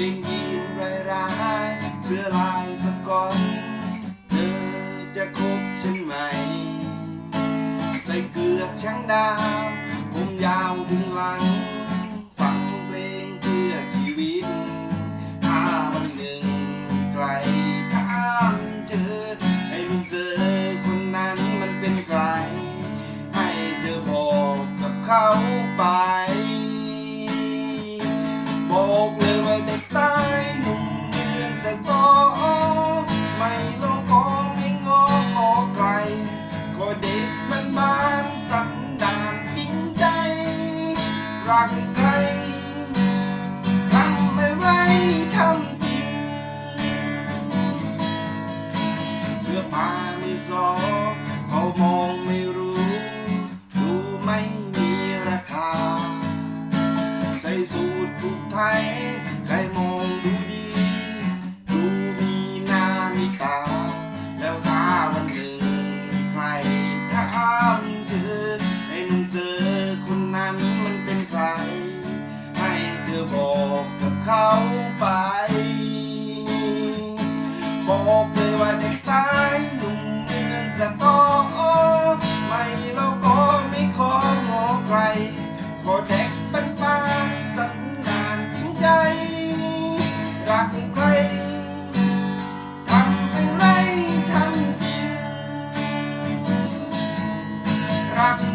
กงยีนรายรายเสื้อลายสกอตเธอจะคบฉันไหม ใส่เกือกช้างดาวผมยาวถึงหลัง ฟังเพลงเพื่อชีวิต ถ้าวันหนึ่งใครถามเจอ ให้มึงเจอคนนั้นมันเป็นใคร ให้เธอบอกกับเขา รักใครทำไม่ไรทำจริงเสื้อผ้าไม่ซอเขามองไม่รู้ ดูไม่มีราคา ใส่สูทถูกไทย ขาไป บอกเลยว่าเด็กตายหนุ่มเมืองสะตอไม่เราก็ไม่ขอหมอไกลขอเด็กเป็นปานสันนานจริงใจ รักใครทำเป็นไรทำจริงรัก